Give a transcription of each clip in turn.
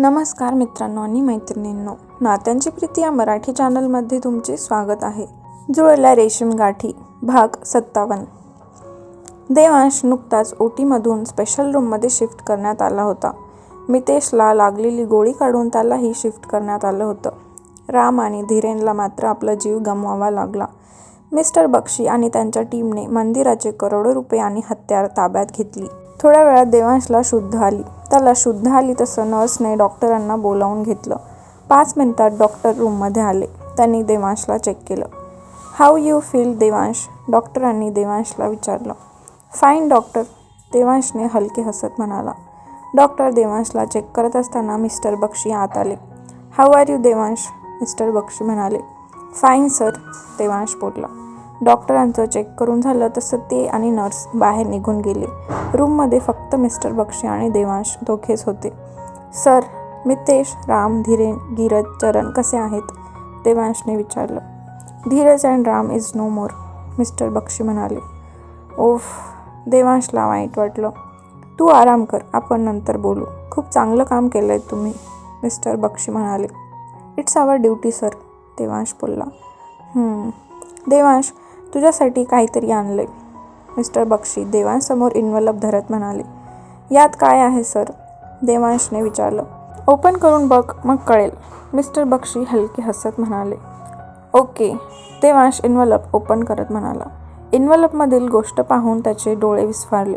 नमस्कार मित्रांनो आणि मैत्रिणींनो नात्यांची प्रीती या मराठी चॅनलमध्ये तुमचे स्वागत आहे. जुळल्या रेशीम गाठी भाग सत्तावन्न. देवांश नुकताच ओटीमधून स्पेशल रूममध्ये शिफ्ट करण्यात आला होता. मितेशला लागलेली गोळी काढून त्यालाही शिफ्ट करण्यात आलं होतं. राम आणि धीरेनला मात्र आपला जीव गमवावा लागला. मिस्टर बक्षी आणि त्यांच्या टीमने मंदिराचे करोडो रुपये आणि हत्यार ताब्यात घेतली. थोड्या वेळात देवांशला शुद्ध आली. त्याला शुद्ध आली तसं नर्सने डॉक्टरांना बोलावून घेतलं. पाच मिनिटात डॉक्टर रूममध्ये आले. त्यांनी देवांशला चेक केलं. How you feel Devansh? डॉक्टरांनी देवांशला विचारलं. फाईन डॉक्टर देवांशने हलके हसत म्हणाला. डॉक्टर देवांशला चेक करत असताना मिस्टर बक्षी आत आले. How are you Devansh? Mister Bakshi म्हणाले. फाईन सर देवांश बोलला. डॉक्टरांचं चेक करून झालं तसं ते आणि नर्स बाहेर निघून गेले. रूममध्ये फक्त मिस्टर बक्षी आणि देवांश दोघेच होते. सर मितेश राम धीरेन धीरज चरण कसे आहेत? देवांशने विचारलं. Dheeraj and Ram is no more mister Bakshi म्हणाले. ओफ देवांशला वाईट वाटलं. तू आराम कर आपण नंतर बोलू. खूप चांगलं काम केलं आहे तुम्ही मिस्टर बक्षी म्हणाले. It's our duty sir Devansh बोलला. देवांश तुझ्यासाठी काहीतरी आणलंय. मिस्टर बक्षी देवांसमोर इन्वलप धरत म्हणाले. यात काय आहे सर? देवांशने विचारलं. ओपन करून बघ मग कळेल. मिस्टर बक्षी हलके हसत म्हणाले. ओके. देवांश इन्व्हलप ओपन करत म्हणाला. इन्व्हलपमधील गोष्ट पाहून त्याचे डोळे विस्फारले.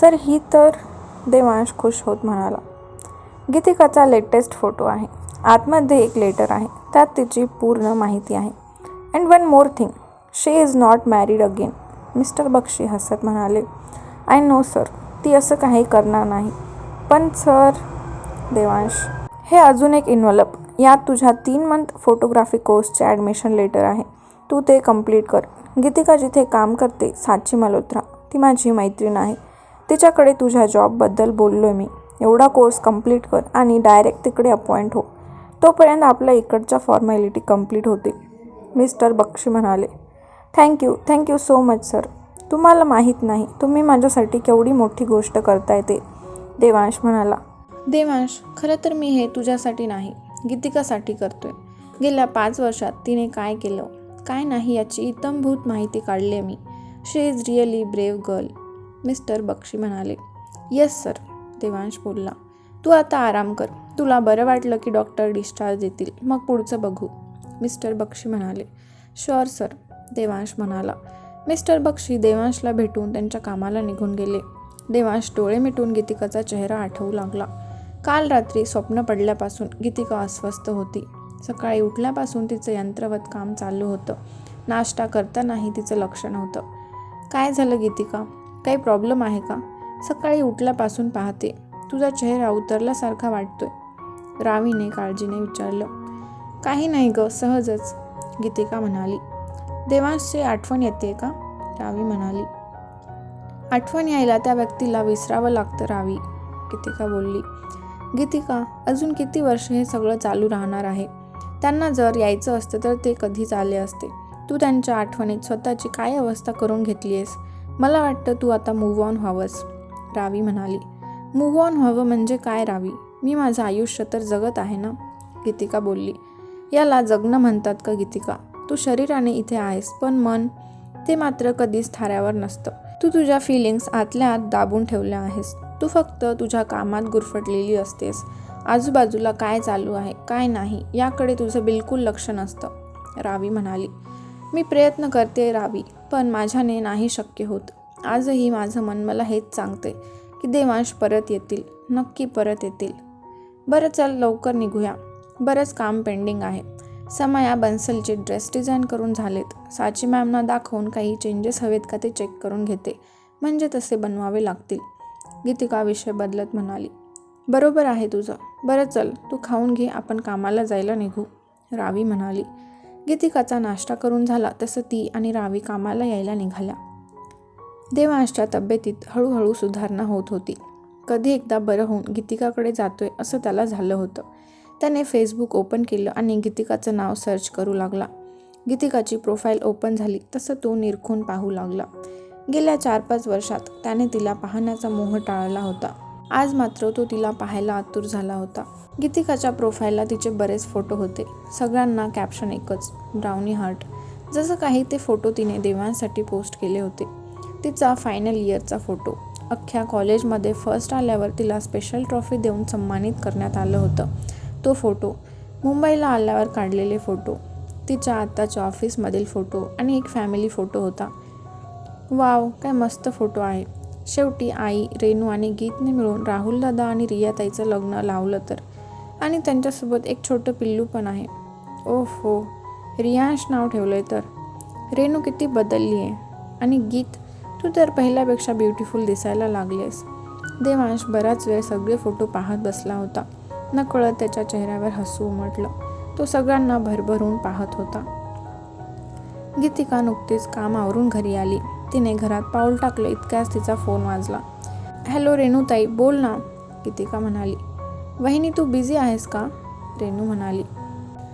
सर ही तर देवांश खुश होत म्हणाला. गीतिकाचा लेटेस्ट फोटो आहे. आतमध्ये एक लेटर आहे. त्यात तिची पूर्ण माहिती आहे. And one more thing she is not married again mister Bakshi हसत म्हणाले आय नो सर ती असं काही करणार नाही. पण सर देवांश हे अजून एक इन्व्हलप यात तुझ्या तीन मंथ फोटोग्राफी कोर्सचे ॲडमिशन लेटर आहे. तू ते कंप्लीट कर. गीतिका जिथे काम करते साची मल्होत्रा. ती माझी मैत्रीण आहे. तिच्याकडे तुझ्या जॉबबद्दल बोललो आहे मी. एवढा कोर्स कंप्लीट कर आणि डायरेक्ट तिकडे अपॉइंट हो. तोपर्यंत आपल्या इकडच्या फॉर्मॅलिटी कंप्लीट होते मिस्टर बक्षी म्हणाले thank you thank you so much sir तुम्हाला माहीत नाही तुम्ही माझ्यासाठी केवढी मोठी गोष्ट करताय ते. देवांश म्हणाला देवांश खरं तर मी हे तुझ्यासाठी नाही गीतिकासाठी करतोय. गेल्या पाच वर्षात तिने काय केलं? काय नाही याची इतंभूत माहिती काढली आहे मी. She is really brave girl mister Bakshi म्हणाले. येस सर देवांश बोलला. तू आता आराम कर. तुला बरं वाटलं की डॉक्टर डिस्चार्ज देतील. मग पुढचं बघू मिस्टर बक्षी म्हणाले. शुअर सर देवांश म्हणाला. मिस्टर बक्षी देवांशला भेटून त्यांच्या कामाला निघून गेले. देवांश डोळे मिटून गीतिकाचा चेहरा आठवू लागला. काल रात्री स्वप्न पडल्यापासून गीतिका अस्वस्थ होती. सकाळी उठल्यापासून तिचं यंत्रवत काम चालू होतं. नाश्ता करतानाही तिचं लक्ष नव्हतं. काय झालं गीतिका? काही प्रॉब्लेम आहे का? सकाळी उठल्यापासून पाहते. तुझा चेहरा उतरल्यासारखा वाटतोय. रावीने काळजीने विचारलं. काही नाही ग सहजच. गीतिका म्हणाली. देवांचे आठवण येते का? रावी म्हणाली. आठवण यायला त्या व्यक्तीला विसरावं लागतं रावी गीतिका बोलली. गीतिका अजून किती वर्ष हे सगळं चालू राहणार आहे? त्यांना जर यायचं असतं तर ते कधीच आले असते. तू त्यांच्या आठवणीत स्वतःची काय अवस्था करून घेतली आहेस मला वाटतं तू आता मूव्ह ऑन व्हावंस रावी म्हणाली. मूव्ह ऑन व्हावं म्हणजे काय रावी? मी माझं आयुष्य तर जगत आहे ना? गीतिका बोलली. याला जगणं म्हणतात का गीतिका? तू शरीराने इथे आहेस पण मन ते मात्र कधीच थाऱ्यावर नसतं. तू तुझ्या फिलिंग्स आतल्या आत दाबून ठेवल्या आहेस. तू फक्त तुझ्या कामात गुरफटलेली असतेस. आजूबाजूला काय चालू आहे काय नाही याकडे तुझं बिलकुल लक्ष नसतं रावी म्हणाली. मी प्रयत्न करते रावी पण माझ्याने नाही शक्य होत. आजही माझं मन मला हेच सांगते की देवांश परत येतील नक्की परत येतील. बरं चल लवकर निघूया. बरंच काम पेंडिंग आहे. समया बन्सलचे ड्रेस डिझाईन करून झालेत. साची मॅमना दाखवून काही चेंजेस हवेत का ते चेक करून घेते. म्हणजे तसे बनवावे लागतील. गीतिका विषय बदलत म्हणाली बरोबर आहे तुझं. बरं चल तू खाऊन घे आपण कामाला जायला निघू. रावी म्हणाली गीतिकाचा नाश्ता करून झाला तसं ती आणि रावी कामाला यायला निघाल्या. देवांशच्या तब्येतीत हळूहळू सुधारणा होत होती. कधी एकदा बरं होऊन गीतिकाकडे जातोय असं त्याला झालं होतं. त्याने फेसबुक ओपन केलं आणि गीतिकाचं नाव सर्च करू लागला. गीतिकाची प्रोफाईल ओपन झाली तसं तो निरखून पाहू लागला. गेल्या चार पाच वर्षात त्याने तिला पाहण्याचा मोह टाळला होता. आज मात्र तो तिला पाहायला आतुर झाला होता. गीतिकाच्या प्रोफाईलला तिचे बरेच फोटो होते. सगळ्यांना कॅप्शन एकच ब्राउनी हार्ट जसं काही ते फोटो तिने देवांसाठी पोस्ट केले होते. तिचा फायनल इयरचा फोटो अख्ख्या कॉलेजमध्ये फर्स्ट आल्यावर तिला स्पेशल ट्रॉफी देऊन सन्मानित करण्यात आलं होतं. तो फोटो. मुंबईला आल्यावर काढलेले फोटो. तिच्या आत्ताच्या ऑफिसमधील फोटो आणि एक फॅमिली फोटो होता. वाव काय मस्त फोटो आहे. शेवटी आई रेणू आणि गीतने मिळून राहुल दादा आणि रियाताईचं लग्न लावलं तर. आणि त्यांच्यासोबत एक छोटं पिल्लू पण आहे. ओफ हो रियांश नाव ठेवलं आहे तर. रेणू किती बदलली आहे. आणि गीत तू तर पहिल्यापेक्षा ब्युटिफुल दिसायला लागलेस देवांश बराच वेळ सगळे फोटो पाहत बसला होता. नकळत त्याच्या चेहऱ्यावर हसू उमटलं. तो सगळ्यांना भरभरून पाहत होता. गीतिका नुकतीच काम आवरून घरी आली. तिने घरात पाऊल टाकलं इतक्याच तिचा फोन वाजला. हॅलो रेणूताई बोल ना. गीतिका म्हणाली. वहिनी तू बिझी आहेस का? रेणू म्हणाली.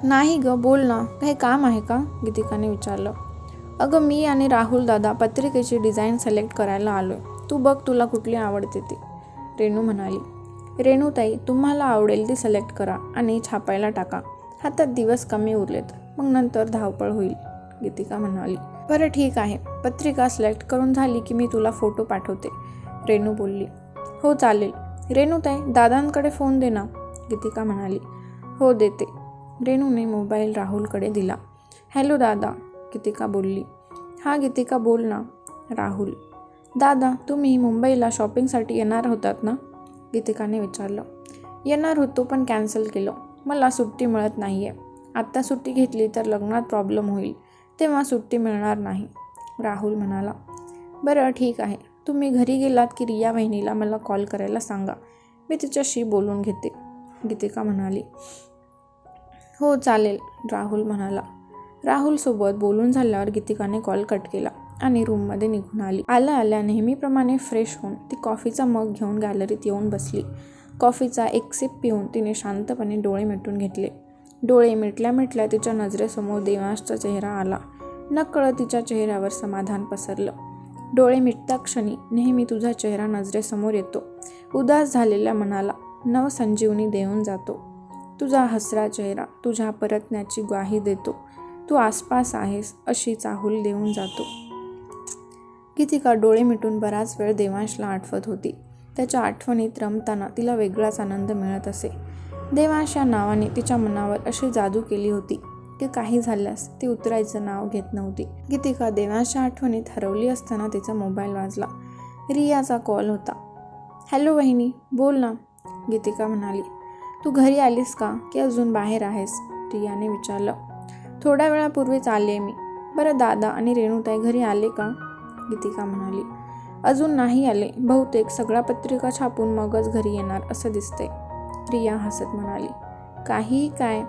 नाही ग बोल ना. काही काम आहे का? गीतिकाने विचारलं. अगं मी आणि राहुल दादा पत्रिकेची डिझाईन सिलेक्ट करायला आलो आहे तू बघ तुला कुठली आवडते ती. रेणू म्हणाली. रेणूताई तुम्हाला आवडेल ती सिलेक्ट करा आणि छापायला टाका. हातात दिवस कमी उरलेत मग नंतर धावपळ होईल गीतिका म्हणाली. बरं ठीक आहे पत्रिका सिलेक्ट करून झाली की मी तुला फोटो पाठवते रेणू बोलली. हो चालेल. रेणूताई दादांकडे फोन दे ना गीतिका म्हणाली. हो देते. रेणूने मोबाईल राहुलकडे दिला. हॅलो दादा गीतिका बोलली. हा गीतिका बोल ना राहुल. दादा तुम्ही मुंबईला शॉपिंगसाठी येणार होतात ना? गीतिकाने विचारलं. येणार होतो पण कॅन्सल केलं. मला सुट्टी मिळत नाही आहे आत्ता सुट्टी घेतली तर लग्नात प्रॉब्लेम होईल. तेव्हा सुट्टी मिळणार नाही. राहुल म्हणाला. बरं ठीक आहे. तुम्ही घरी गेलात की रिया वहिनीला मला कॉल करायला सांगा. मी तिच्याशी बोलून घेते. गीतिका म्हणाली. हो चालेल राहुल म्हणाला. राहुलसोबत बोलून झाल्यावर गीतिकाने कॉल कट केला. आणि रूममध्ये निघून आली. आल्या आल्या नेहमीप्रमाणे फ्रेश होऊन ती कॉफीचा मग घेऊन गॅलरीत येऊन बसली. कॉफीचा एक सिप पिऊन तिने शांतपणे डोळे मिटून घेतले. डोळे मिटल्या मिटल्या तिच्या नजरेसमोर देवांशचा चेहरा आला. नकळत तिच्या चेहऱ्यावर समाधान पसरलं. डोळे मिटता क्षणी नेहमी तुझा चेहरा नजरेसमोर येतो. उदास झालेल्या मनाला नवसंजीवनी देऊन जातो. तुझा हसरा चेहरा तुझ्या परतण्याची ग्वाही देतो. तू आसपास आहेस अशी चाहूल देऊन जातो. गीतिका डोळे मिटून बराच वेळ देवांशला आठवत होती. त्याच्या आठवणीत रमताना तिला वेगळाच आनंद मिळत असे. देवांश या नावाने तिच्या मनावर अशी जादू केली होती की काही झाल्यास ती उतरायचं नाव घेत नव्हती. गीतिका देवांशच्या आठवणीत हरवली असताना तिचा मोबाईल वाजला. रियाचा कॉल होता. हॅलो वहिनी बोल ना गीतिका म्हणाली. तू घरी आलीस का की अजून बाहेर आहेस? रियाने विचारलं. थोड्या वेळापूर्वीच आले मी. बरं दादा आणि रेणुताई घरी आले का? गीतिका म्हणाली अजून नाही आले. बहुतेक सगळ्या पत्रिका छापून मगच घरी येणार असं दिसतंय. रिया हसत म्हणाली काही काय?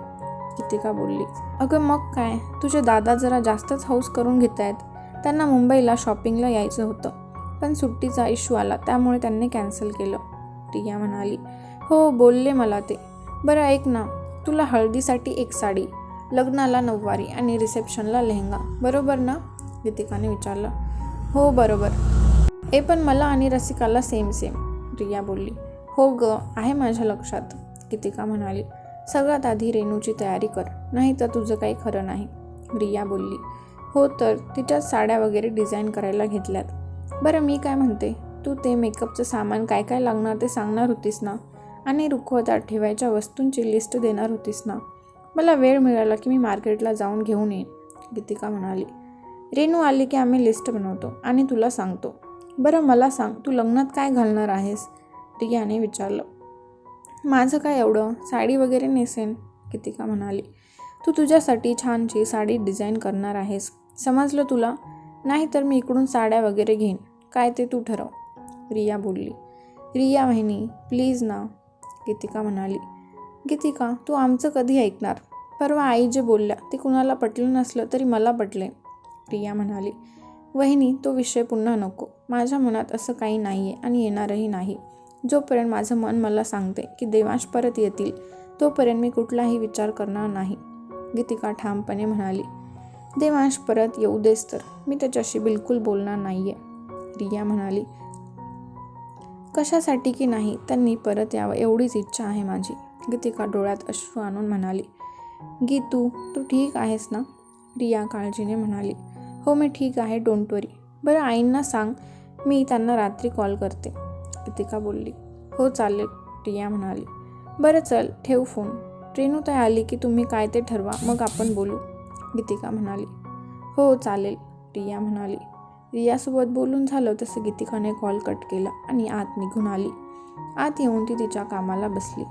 गीतिका बोलली अगं मग काय? तुझे दादा जरा जास्तच हौस करून घेत आहेत त्यांना मुंबईला शॉपिंगला यायचं होतं पण सुट्टीचा इश्यू आला त्यामुळे त्यांनी कॅन्सल केलं. रिया म्हणाली हो बोलले मला ते. बरं ऐक ना तुला हळदीसाठी एक साडी लग्नाला नऊवारी आणि रिसेप्शनला लेहंगा बरोबर ना? गीतिकाने विचारलं हो बरोबर. ए पण मला आणि रसिकाला सेम सेम रिया बोलली. हो ग आहे माझ्या लक्षात गीतिका म्हणाली. सगळ्यात आधी रेणूची तयारी कर नाही तर तुझं काही खरं नाही रिया बोलली. हो तर तिच्या साड्या वगैरे डिझाईन करायला घेतल्यात. बरं मी काय म्हणते? तू ते मेकअपचं सामान काय काय लागणार ते सांगणार होतीस ना? आणि रुखवतात ठेवायच्या वस्तूंची लिस्ट देणार होतीस ना? मला वेळ मिळाला की मी मार्केटला जाऊन घेऊन येईन गीतिका म्हणाली. रेणू आली की आम्ही लिस्ट बनवतो आणि तुला सांगतो. बरं मला सांग तू लग्नात काय घालणार आहेस? रियाने विचारलं. माझं काय एवढं? साडी वगैरे नेसेन? कितिका म्हणाली. तू तुझ्यासाठी छानशी साडी डिझाईन करणार आहेस. समजलं तुला? नाही तर मी इकडून साड्या वगैरे घेईन. काय ते तू ठरव. रिया बोलली. रिया वहिनी प्लीज ना. गीतिका म्हणाली. गीतिका तू आमचं कधी ऐकणार? परवा आई जे बोलल्या ते कुणाला पटलं नसलं तरी मला पटले. रिया म्हणाली वहिनी तो विषय पुन्हा नको. माझ्या मनात असं काही नाही आहे आणि येणारही नाही. जोपर्यंत माझं मन मला सांगते की देवांश परत येतील तोपर्यंत मी कुठलाही विचार करणार नाही. गीतिका ठामपणे म्हणाली देवांश परत येऊ देस तर. मी त्याच्याशी बिलकुल बोलणार नाही आहे रिया म्हणाली कशासाठी की नाही? त्यांनी परत यावं एवढीच इच्छा आहे माझी. गीतिका डोळ्यात अश्रू आणून म्हणाली गीतू तू ठीक आहेस ना? रिया काळजीने म्हणाली हो मी ठीक आहे डोंट वरी बरं आईंना सांग मी त्यांना रात्री कॉल करते. गीतिका बोलली हो चालेल रिया म्हणाली. बरं चल ठेव फोन रेणूताई आली की तुम्ही काय ते ठरवा मग आपण बोलू. गीतिका म्हणाली हो चालेल रिया म्हणाली. रियासोबत बोलून झालं तसं गीतिकाने कॉल कट केला आणि आत निघून आली. आत येऊन ती तिच्या कामाला बसली.